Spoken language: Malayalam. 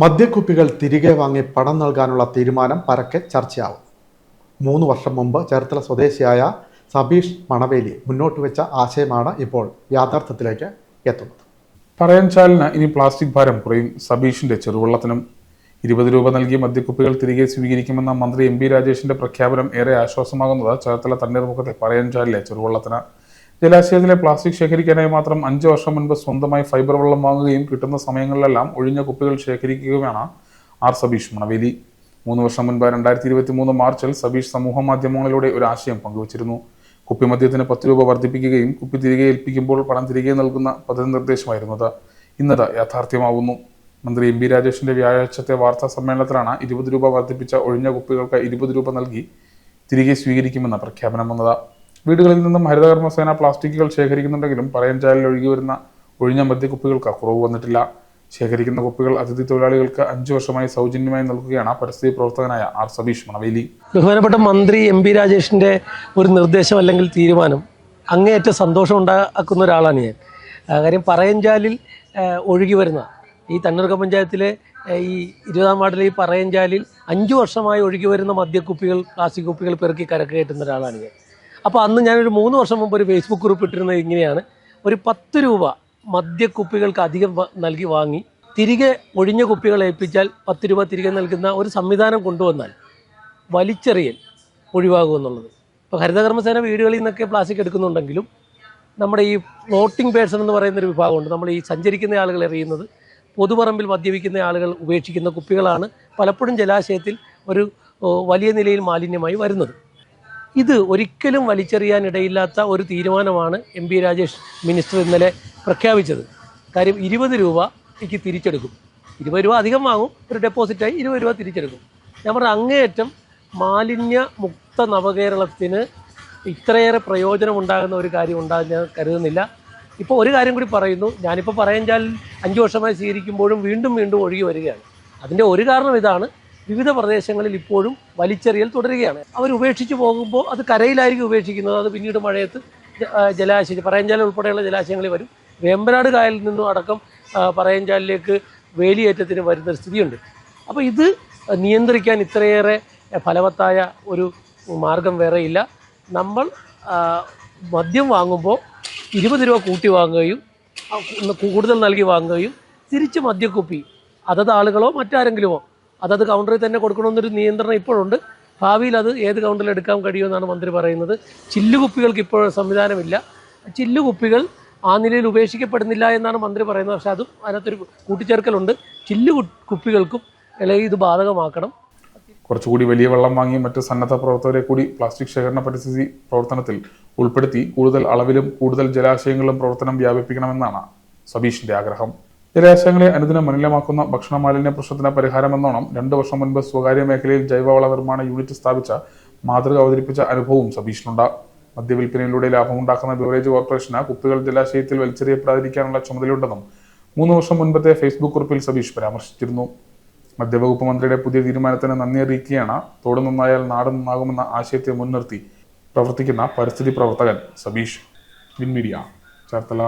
മദ്യക്കുപ്പികൾ തിരികെ വാങ്ങി പണം നൽകാനുള്ള തീരുമാനം പരക്കെ ചർച്ചയാവും. മൂന്ന് വർഷം മുമ്പ് ചേർത്തല സ്വദേശിയായ സബീഷ് മണവേലി മുന്നോട്ട് വെച്ച ആശയമാണ് ഇപ്പോൾ യാഥാർത്ഥ്യത്തിലേക്ക് എത്തുന്നത്. പറയൻചാലിന് ഇനി പ്ലാസ്റ്റിക് ഭാരം കുറയും. സബീഷിന്റെ ചെറുവള്ളത്തിനും ഇരുപത് രൂപ നൽകിയ മദ്യക്കുപ്പികൾ തിരികെ സ്വീകരിക്കുമെന്ന മന്ത്രി എം പി രാജേഷിന്റെ പ്രഖ്യാപനം ഏറെ ആശ്വാസമാകുന്നത് ചേർത്തല തണ്ണീർമുഖത്തെ പറയൻചാലിലെ ചെറുവള്ളത്തിന് ജലാശയത്തിലെ പ്ലാസ്റ്റിക് ശേഖരിക്കാനായി മാത്രം അഞ്ച് വർഷം മുൻപ് സ്വന്തമായി ഫൈബർ വെള്ളം വാങ്ങുകയും കിട്ടുന്ന സമയങ്ങളിലെല്ലാം ഒഴിഞ്ഞ കുപ്പികൾ ശേഖരിക്കുകയുമാണ് ആർ സബീഷ് മണവേലി. മൂന്ന് വർഷം മുൻപ് രണ്ടായിരത്തി ഇരുപത്തി മൂന്ന് മാർച്ചിൽ സബീഷ് സമൂഹ മാധ്യമങ്ങളിലൂടെ ഒരു ആശയം പങ്കുവച്ചിരുന്നു. കുപ്പി മദ്യത്തിന് പത്ത് രൂപ വർദ്ധിപ്പിക്കുകയും കുപ്പി തിരികെ ഏൽപ്പിക്കുമ്പോൾ പണം തിരികെ നൽകുന്ന പദ്ധതി നിർദ്ദേശമായിരുന്നത് ഇന്നത് യാഥാർത്ഥ്യമാവുന്നു. മന്ത്രി എം ബി രാജേഷിന്റെ വ്യാഴാഴ്ചത്തെ വാർത്താ സമ്മേളനത്തിലാണ് ഇരുപത് രൂപ വർദ്ധിപ്പിച്ച ഒഴിഞ്ഞ കുപ്പികൾക്ക് ഇരുപത് രൂപ നൽകി തിരികെ സ്വീകരിക്കുമെന്ന പ്രഖ്യാപനം വന്നത്. വീടുകളിൽ നിന്നും ഹരിതകർമ്മസേന പ്ലാസ്റ്റിക്കുകൾ ശേഖരിക്കുന്നുണ്ടെങ്കിലും പറയൻചാലിൽ ഒഴുകി വരുന്ന ഒഴിഞ്ഞ മദ്യക്കുപ്പികൾക്ക് കുറവ് വന്നിട്ടില്ല. ശേഖരിക്കുന്ന കുപ്പികൾ അതിഥി തൊഴിലാളികൾക്ക് അഞ്ചു വർഷമായി സൗജന്യമായി നൽകുകയാണ് പരിസ്ഥിതി പ്രവർത്തകനായ ആർ സതീഷ് മണവേലി. ബഹുമാനപ്പെട്ട മന്ത്രി എം പി രാജേഷിന്റെ ഒരു നിർദ്ദേശം അല്ലെങ്കിൽ തീരുമാനം അങ്ങേയറ്റ സന്തോഷം ഉണ്ടാക്കുന്ന ഒരാളാണ് ഞാൻ. കാര്യം പറയഞ്ചാലിൽ ഒഴുകി വരുന്ന ഈ തണ്ണീർക്ക പഞ്ചായത്തിലെ ഈ ഇരുപതാം വാർഡിലെ ഈ പറയഞ്ചാലിൽ അഞ്ചു വർഷമായി ഒഴുകി വരുന്ന മദ്യക്കുപ്പികൾ പ്ലാസ്റ്റിക് കുപ്പികൾ പെറുക്കി കരക്ക് കയറ്റുന്ന ഒരാളാണ് ഞാൻ. അപ്പോൾ അന്ന് ഞാനൊരു മൂന്ന് വർഷം മുമ്പ് ഒരു ഫേസ്ബുക്ക് ഗ്രൂപ്പ് ഇട്ടിരുന്നത് ഇങ്ങനെയാണ്. ഒരു പത്ത് രൂപ മദ്യക്കുപ്പികൾക്ക് അധികം നൽകി വാങ്ങി തിരികെ ഒഴിഞ്ഞ കുപ്പികൾ ഏൽപ്പിച്ചാൽ പത്ത് രൂപ തിരികെ നൽകുന്ന ഒരു സംവിധാനം കൊണ്ടുവന്നാൽ വലിച്ചെറിയൽ ഒഴിവാകുമെന്നുള്ളത് ഇപ്പോൾ ഹരിതകർമ്മസേന വീടുകളിൽ നിന്നൊക്കെ പ്ലാസ്റ്റിക് എടുക്കുന്നുണ്ടെങ്കിലും നമ്മുടെ ഈ ഫ്ലോട്ടിംഗ് പേഴ്സൺ എന്ന് പറയുന്ന ഒരു വിഭാഗമുണ്ട്. നമ്മൾ ഈ സഞ്ചരിക്കുന്ന ആളുകൾ എറിയുന്നത് പൊതുപറമ്പിൽ മദ്യപിക്കുന്ന ആളുകൾ ഉപേക്ഷിക്കുന്ന കുപ്പികളാണ് പലപ്പോഴും ജലാശയത്തിൽ ഒരു വലിയ നിലയിൽ മാലിന്യമായി വരുന്നത്. ഇത് ഒരിക്കലും വലിച്ചെറിയാൻ ഇടയില്ലാത്ത ഒരു തീരുമാനമാണ് എം പി രാജേഷ് മിനിസ്റ്റർ ഇന്നലെ പ്രഖ്യാപിച്ചത്. കാര്യം ഇരുപത് രൂപയ്ക്ക് തിരിച്ചെടുക്കും. ഇരുപത് രൂപ അധികം വാങ്ങും ഒരു ഡെപ്പോസിറ്റായി ഇരുപത് രൂപ തിരിച്ചെടുക്കും. ഞാൻ പറഞ്ഞ അങ്ങേയറ്റം മാലിന്യ മുക്ത നവകേരളത്തിന് ഇത്രയേറെ പ്രയോജനമുണ്ടാകുന്ന ഒരു കാര്യം ഉണ്ടാകുന്ന ഞാൻ കരുതുന്നില്ല. ഇപ്പോൾ ഒരു കാര്യം കൂടി പറയുന്നു. ഞാനിപ്പോൾ പറയാൻ അഞ്ച് വർഷമായി സ്വീകരിക്കുമ്പോഴും വീണ്ടും വീണ്ടും ഒഴുകി വരികയാണ്. അതിന്റെ ഒരു കാരണം ഇതാണ്. വിവിധ പ്രദേശങ്ങളിൽ ഇപ്പോഴും വലിച്ചെറിയൽ തുടരുകയാണ്. അവർ ഉപേക്ഷിച്ച് പോകുമ്പോൾ അത് കരയിലായിരിക്കും ഉപേക്ഷിക്കുന്നത്. അത് പിന്നീട് മഴയത്ത് ജലാശയം പറയഞ്ചാൽ ഉൾപ്പെടെയുള്ള ജലാശയങ്ങളിൽ വരും. വേമ്പനാട് കായലിൽ നിന്നും അടക്കം പറയഞ്ചാലിലേക്ക് വേലിയേറ്റത്തിന് വരുന്നൊരു സ്ഥിതിയുണ്ട്. അപ്പോൾ ഇത് നിയന്ത്രിക്കാൻ ഇത്രയേറെ ഫലവത്തായ ഒരു മാർഗം വേറെ ഇല്ല. നമ്മൾ മദ്യം വാങ്ങുമ്പോൾ ഇരുപത് രൂപ കൂട്ടി വാങ്ങുകയും കൂടുതൽ നൽകി വാങ്ങുകയും തിരിച്ച് മദ്യക്കുപ്പി അതത് ആളുകളോ മറ്റാരെങ്കിലുമോ അതത് കൗണ്ടറിൽ തന്നെ കൊടുക്കണമെന്നൊരു നിയന്ത്രണം ഇപ്പോഴുണ്ട്. ഭാവിയിൽ അത് ഏത് കൗണ്ടറിൽ എടുക്കാൻ കഴിയുമെന്നാണ് മന്ത്രി പറയുന്നത്. ചില്ലുകുപ്പികൾക്ക് ഇപ്പോൾ സംവിധാനമില്ല. ചില്ലുകുപ്പികൾ ആ നിലയിൽ ഉപേക്ഷിക്കപ്പെടുന്നില്ല എന്നാണ് മന്ത്രി പറയുന്നത്. പക്ഷേ അതും അതിനകത്തൊരു കൂട്ടിച്ചേർക്കലുണ്ട്. ചില്ലു കുപ്പികൾക്കും അല്ലെങ്കിൽ ഇത് ബാധകമാക്കണം. കുറച്ചുകൂടി വലിയ വെള്ളം വാങ്ങി മറ്റ് സന്നദ്ധ പ്രവർത്തകരെ കൂടി പ്ലാസ്റ്റിക് ശേഖരണ പരിസ്ഥിതി പ്രവർത്തനത്തിൽ ഉൾപ്പെടുത്തി കൂടുതൽ അളവിലും കൂടുതൽ ജലാശയങ്ങളിലും പ്രവർത്തനം വ്യാപിപ്പിക്കണമെന്നാണ് സബീഷിന്റെ ആഗ്രഹം. ജലാശയങ്ങളെ അനുദിനം മലിനമാക്കുന്ന ഭക്ഷണ മാലിന്യ പ്രശ്നത്തിന് പരിഹാരമെന്നോണം രണ്ടു വർഷം മുൻപ് സ്വകാര്യ മേഖലയിൽ ജൈവവള നിർമ്മാണ യൂണിറ്റ് സ്ഥാപിച്ച മാതൃക അവതരിപ്പിച്ച അനുഭവവും സതീഷിനുണ്ട്. മദ്യവിൽപ്പനയിലൂടെ ലാഭമുണ്ടാക്കുന്ന ബിവറേജ് കോർപ്പറേഷന് കുപ്പികൾ ജലാശയത്തിൽ വലിച്ചെറിയപ്പെടാതിരിക്കാനുള്ള ചുമതലയുണ്ടെന്നും മൂന്ന് വർഷം മുൻപത്തെ ഫേസ്ബുക്ക് കുറിപ്പിൽ സതീഷ് പരാമർശിച്ചിരുന്നു. മദ്യവകുപ്പ് മന്ത്രിയുടെ പുതിയ തീരുമാനത്തിന് നന്ദി അറിയിക്കുകയാണ്. തോട് നന്നായാൽ നാട് നന്നാകുമെന്ന ആശയത്തെ മുൻനിർത്തി പ്രവർത്തിക്കുന്ന പരിസ്ഥിതി പ്രവർത്തകൻ സബീഷ് വിൻമീഡിയ ചേർത്തല.